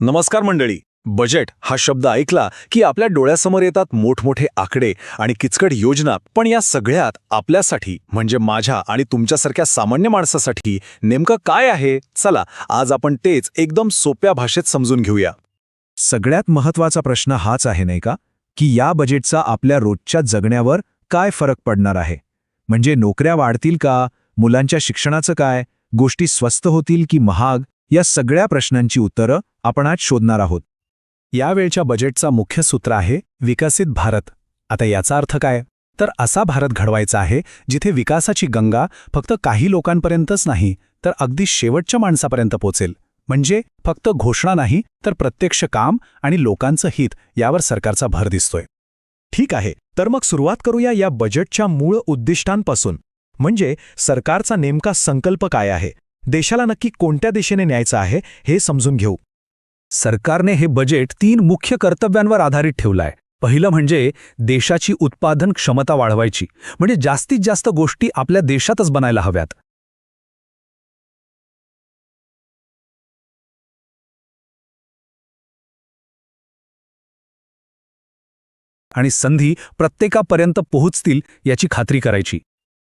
नमस्कार मंडळी. बजेट हा शब्द ऐकला की आपल्या डोळ्यासमोर येतात मोठमोठे आकडे आणि किचकट योजना पण या सगळ्यात आपल्यासाठी म्हणजे माझ्या आणि तुमच्यासारख्या सामान्य माणसासाठी नेमकं काय आहे? चला आज आपण तेच एकदम सोप्या भाषेत समजून घेऊया. सगळ्यात महत्त्वाचा प्रश्न हाच आहे नाही का? की या बजेटचा आपल्या रोजच्या जगण्यावर काय फरक पडणार आहे? म्हणजे नोकऱ्या वाढतील का? मुलांच्या शिक्षणाचं काय? गोष्टी स्वस्त होतील की महाग? या सगळ्या प्रश्नांची उत्तरं आपण आज शोधणार आहोत. यावेळच्या बजेटचा मुख्य सूत्र आहे विकसित भारत. आता याचा अर्थ काय? तर असा भारत घडवायचा आहे जिथे विकासाची गंगा फक्त काही लोकांपर्यंतच नाही तर अगदी शेवटच्या माणसापर्यंत पोचेल. म्हणजे फक्त घोषणा नाही तर प्रत्यक्ष काम आणि लोकांचं हित यावर सरकारचा भर दिसतोय. ठीक आहे तर मग सुरुवात करूया या बजेटच्या मूळ उद्दिष्टांपासून. म्हणजे सरकारचा नेमका संकल्प काय आहे? देशाला नक्की कोणत्या दिशेने न्यायचं आहे हे समजून घेऊ. सरकारने हे बजेट तीन मुख्य कर्तव्यांवर आधारित ठेवलंय. पहिलं म्हणजे देशाची उत्पादन क्षमता वाढवायची म्हणजे जास्तीत जास्त गोष्टी आपल्या देशातच बनायला हव्यात. आणि संधी प्रत्येकापर्यंत पोहोचतील याची खात्री करायची.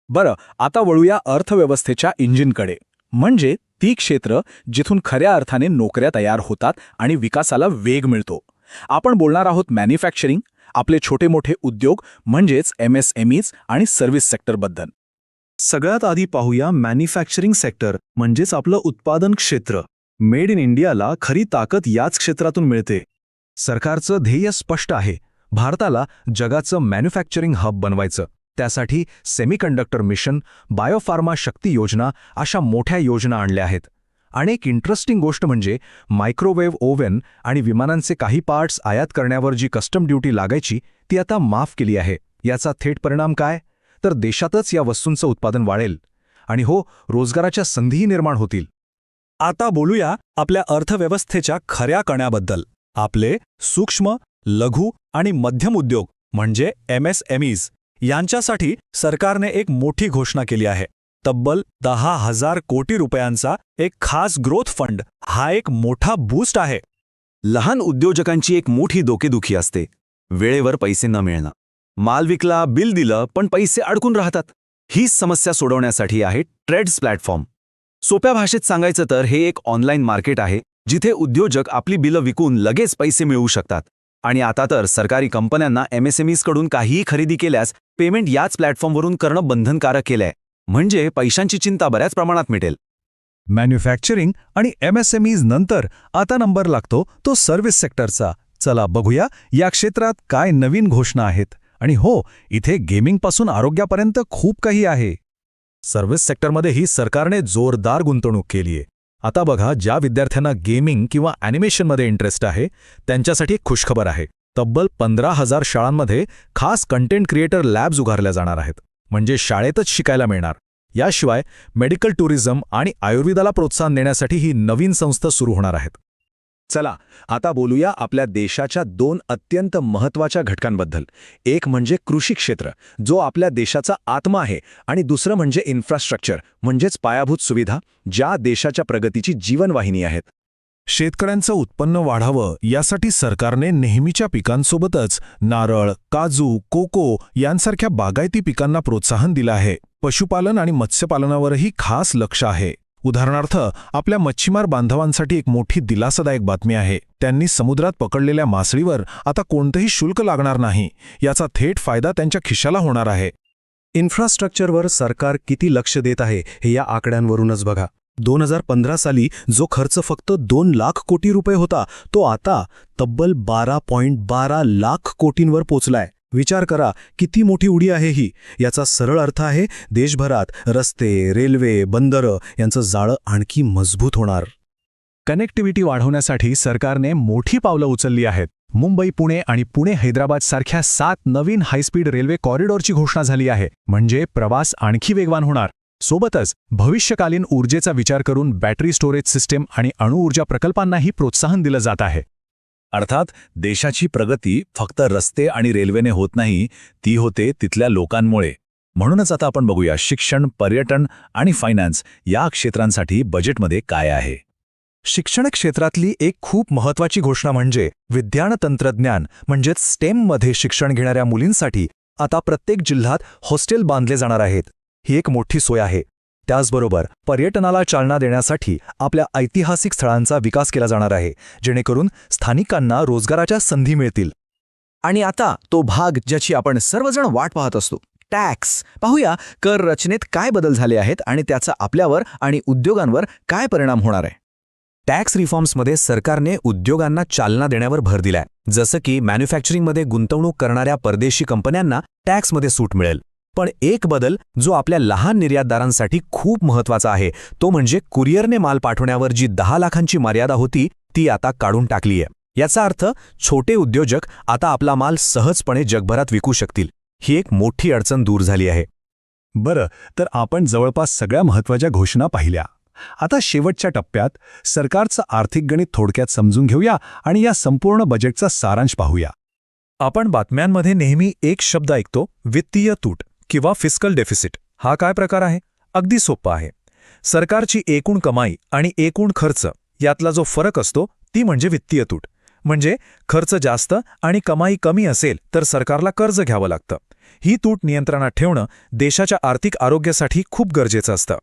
बरं आता वळूया अर्थव्यवस्थेच्या इंजिनकडे. म्हणजे ती क्षेत्र जिथून खऱ्या अर्थाने नोकऱ्या तयार होतात आणि विकासाला वेग मिळतो. आपण बोलणार आहोत मॅन्युफॅक्चरिंग आपले छोटे मोठे उद्योग म्हणजेच एम एस एम ईज आणि सर्व्हिस सेक्टरबद्दल सगळ्यात आधी पाहूया मॅन्युफॅक्चरिंग सेक्टर म्हणजेच आपलं उत्पादन क्षेत्र. मेड इन इंडियाला खरी ताकद याच क्षेत्रातून मिळते. सरकारचं ध्येय स्पष्ट आहे. भारताला जगाचं मॅन्युफॅक्चरिंग हब बनवायचं. त्यासाठी सेमीकंडक्टर मिशन बायोफार्मा शक्ती योजना अशा मोठ्या योजना आणल्या आहेत. आणि एक इंटरेस्टिंग गोष्ट म्हणजे मायक्रोवेव्ह ओव्हन आणि विमानांचे काही पार्ट्स आयात करण्यावर जी कस्टम ड्युटी लागायची ती आता माफ केली आहे. याचा थेट परिणाम काय? तर देशातच या वस्तूंचं उत्पादन वाढेल. आणि हो रोजगाराच्या संधीही निर्माण होतील. आता बोलूया आपल्या अर्थव्यवस्थेच्या खऱ्या कण्याबद्दल. आपले सूक्ष्म लघु आणि मध्यम उद्योग म्हणजे एम एस एमईज यांच्यासाठी सरकारने एक मोठी घोषणा केली आहे. तब्बल दहा हजार कोटी रुपयांचा एक खास ग्रोथ फंड हा एक मोठा बूस्ट आहे. लहान उद्योजकांची एक मोठी डोकेदुखी असते. वेळेवर पैसे न मिळणं. माल विकला बिल दिलं पण पैसे अडकून राहतात. हीच समस्या सोडवण्यासाठी आहे ट्रेड्स प्लॅटफॉर्म. सोप्या भाषेत सांगायचं तर हे एक ऑनलाईन मार्केट आहे जिथे उद्योजक आपली बिलं विकून लगेच पैसे मिळवू शकतात. आणि आता तर सरकारी कंपन्यांना एमएसएमईजकडून काहीही खरेदी केल्यास पेमेंट याच प्लॅटफॉर्मवरून करणं बंधनकारक केलंय. म्हणजे पैशांची चिंता बऱ्याच प्रमाणात मिटेल. मॅन्युफॅक्चरिंग आणि एमएसएमईज नंतर आता नंबर लागतो तो सर्व्हिस सेक्टरचा. चला बघूया या क्षेत्रात काय नवीन घोषणा आहेत. आणि हो इथे गेमिंगपासून आरोग्यापर्यंत खूप काही आहे. सर्व्हिस सेक्टरमध्येही सरकारने जोरदार गुंतवणूक केलीये. आता बघा ज्या विद्यार्थ्यांना गेमिंग किंवा ॲनिमेशनमध्ये इंटरेस्ट आहे त्यांच्यासाठी एक खुशखबर आहे. तब्बल पंधरा हजार शाळांमध्ये खास कंटेंट क्रिएटर लॅब्स उभारल्या जाणार आहेत. म्हणजे शाळेतच शिकायला मिळणार. याशिवाय मेडिकल टुरिझम आणि आयुर्वेदाला प्रोत्साहन देण्यासाठी ही नवीन संस्था सुरू होणार आहेत. चला आता बोलूया आपल्या देशाच्या दोन अत्यंत महत्त्वाच्या घटकांबद्दल. एक म्हणजे कृषी क्षेत्र जो आपल्या देशाचा आत्मा आहे आणि दुसरं म्हणजे इन्फ्रास्ट्रक्चर म्हणजेच पायाभूत सुविधा ज्या देशाच्या प्रगतीची जीवनवाहिनी आहेत. शेतकऱ्यांचं उत्पन्न वाढावं यासाठी सरकारने नेहमीच्या पिकांसोबतच नारळ काजू कोको यांसारख्या बागायती पिकांना प्रोत्साहन दिलं आहे. पशुपालन आणि मत्स्यपालनावरही खास लक्ष आहे. उदाहरणार्थ आपल्या मच्छीमार बांधवांसाठी एक मोठी दिलासादायक बातमी आहे. त्यांनी समुद्रात पकडलेल्या मासळीवर आता कोणतंही शुल्क लागणार नाही. याचा थेट फायदा त्यांच्या खिशाला होणार आहे. इन्फ्रास्ट्रक्चरवर सरकार किती लक्ष देत आहे हे या आकड्यांवरूनच बघा. दोन हजार पंधरा साली जो खर्च फक्त दोन लाख कोटी रुपये होता तो आता तब्बल बारा पॉइंट बारा लाख कोटींवर पोचलाय. विचार करा किती मोठी उडी आहे ही? याचा सरळ अर्थ आहे देशभरात रस्ते रेल्वे बंदरं यांचं जाळं आणखी मजबूत होणार. कनेक्टिव्हिटी वाढवण्यासाठी सरकारने मोठी पावलं उचलली आहेत. मुंबई पुणे आणि पुणे हैदराबाद सारख्या सात नवीन हायस्पीड रेल्वे कॉरिडॉरची घोषणा झाली आहे. म्हणजे प्रवास आणखी वेगवान होणार. सोबतच भविष्यकालीन ऊर्जेचा विचार करून बॅटरी स्टोरेज सिस्टीम आणि अणुऊर्जा प्रकल्पांनाही प्रोत्साहन दिलं जात आहे. अर्थात देशाची प्रगती फक्त रस्ते आणि रेल्वेने होत नाही ती होते तिथल्या लोकांमुळे. म्हणूनच आता आपण बघूया शिक्षण पर्यटन आणि फायनान्स या क्षेत्रांसाठी बजेटमध्ये काय आहे. शिक्षण क्षेत्रातली एक खूप महत्वाची घोषणा म्हणजे विज्ञान तंत्रज्ञान म्हणजेच स्टेममध्ये शिक्षण घेणाऱ्या मुलींसाठी आता प्रत्येक जिल्ह्यात हॉस्टेल बांधले जाणार आहेत. ही एक मोठी सोय आहे. त्याचबरोबर पर्यटनाला चालना देण्यासाठी आपल्या ऐतिहासिक स्थळांचा विकास केला जाणार आहे जेणेकरून स्थानिकांना रोजगाराच्या संधी मिळतील. आणि आता तो भाग ज्याची आपण सर्वजण वाट पाहत असतो टॅक्स. पाहूया कर रचनेत काय बदल झाले आहेत आणि त्याचा आपल्यावर आणि उद्योगांवर काय परिणाम होणार आहे. टॅक्स रिफॉर्म्समध्ये सरकारने उद्योगांना चालना देण्यावर भर दिलाय जसं की मॅन्युफॅक्चरिंगमध्ये गुंतवणूक करणाऱ्या परदेशी कंपन्यांना टॅक्समध्ये सूट मिळेल. पण एक बदल जो आपल्या लहान निर्यातदारांसाठी खूप महत्त्वाचा आहे तो म्हणजे कुरिअरने माल पाठवण्यावर जी दहा लाखांची मर्यादा होती ती आता काढून टाकलीय. याचा अर्थ छोटे उद्योजक आता आपला माल सहजपणे जगभरात विकू शकतील. ही एक मोठी अडचण दूर झाली आहे. बरं तर आपण जवळपास सगळ्या महत्त्वाच्या घोषणा पाहिल्या. आता शेवटच्या टप्प्यात सरकारचं आर्थिक गणित थोडक्यात समजून घेऊया आणि या संपूर्ण बजेटचा सारांश पाहूया. आपण बातम्यांमध्ये नेहमी एक शब्द ऐकतो वित्तीय तूट. किंवा फिस्कल डेफिसिट हा काय प्रकार आहे? अगदी सोपा आहे. सरकारची एकूण कमाई आणि एकूण खर्च यातला जो फरक असतो ती म्हणजे वित्तीय तूट. म्हणजे खर्च जास्त आणि कमाई कमी असेल तर सरकारला कर्ज घ्यावं लागतं. ही तूट नियंत्रणात ठेवणं देशाच्या आर्थिक आरोग्यासाठी खूप गरजेचं असतं.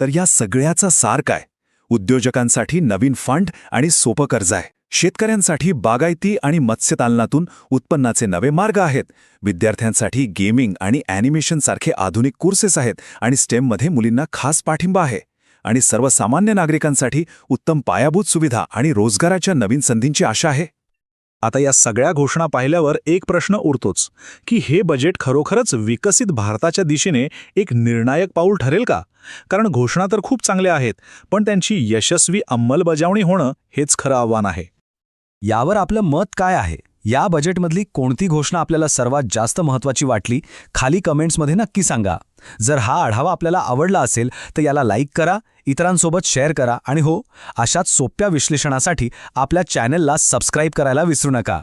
तर या सगळ्याचा सार काय? उद्योजकांसाठी नवीन फंड आणि सोपं कर्ज आहे. शेतकऱ्यांसाठी बागायती आणि मत्स्यपालनातून उत्पन्नाचे नवे मार्ग आहेत. विद्यार्थ्यांसाठी गेमिंग आणि ॲनिमेशनसारखे आधुनिक कोर्सेस आहेत आणि स्टेममध्ये मुलींना खास पाठिंबा आहे. आणि सर्वसामान्य नागरिकांसाठी उत्तम पायाभूत सुविधा आणि रोजगाराच्या नवीन संधींची आशा आहे. आता या सगळ्या घोषणा पाहिल्यावर एक प्रश्न उरतोच की हे बजेट खरोखरच विकसित भारताच्या दिशेने एक निर्णायक पाऊल ठरेल का? कारण घोषणा तर खूप चांगल्या आहेत पण त्यांची यशस्वी अंमलबजावणी होणं हेच खरं आव्हान आहे. यावर आपलं मत काय आहे? या बजेटमधली कोणती घोषणा आपल्याला सर्वात जास्त महत्वाची वाटली? खाली कमेंट्समध्ये नक्की सांगा. जर हा आढावा आपल्याला आवडला असेल तर याला लाईक करा इतरांसोबत शेअर करा आणि हो अशाच सोप्या विश्लेषणासाठी आपल्या चॅनलला सबस्क्राईब करायला विसरू नका.